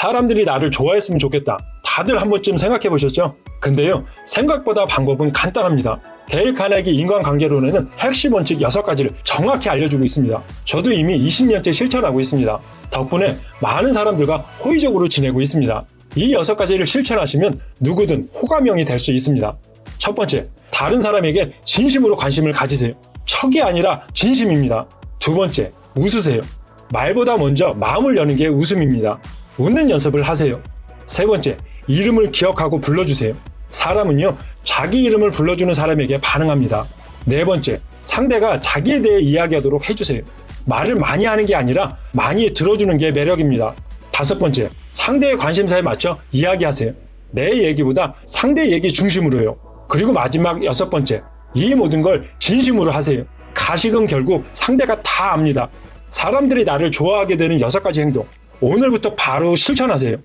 사람들이 나를 좋아했으면 좋겠다. 다들 한 번쯤 생각해 보셨죠? 근데요, 생각보다 방법은 간단합니다. 데일 카네기 인간관계론에는 핵심 원칙 6가지를 정확히 알려주고 있습니다. 저도 이미 20년째 실천하고 있습니다. 덕분에 많은 사람들과 호의적으로 지내고 있습니다. 이 6가지를 실천하시면 누구든 호감형이 될 수 있습니다. 첫 번째, 다른 사람에게 진심으로 관심을 가지세요. 척이 아니라 진심입니다. 두 번째, 웃으세요. 말보다 먼저 마음을 여는 게 웃음입니다. 웃는 연습을 하세요. 세 번째, 이름을 기억하고 불러주세요. 사람은요, 자기 이름을 불러주는 사람에게 반응합니다. 네 번째, 상대가 자기에 대해 이야기하도록 해주세요. 말을 많이 하는 게 아니라 많이 들어주는 게 매력입니다. 다섯 번째, 상대의 관심사에 맞춰 이야기하세요. 내 얘기보다 상대 얘기 중심으로요. 그리고 마지막 여섯 번째, 이 모든 걸 진심으로 하세요. 가식은 결국 상대가 다 압니다. 사람들이 나를 좋아하게 되는 여섯 가지 행동. 오늘부터 바로 실천하세요.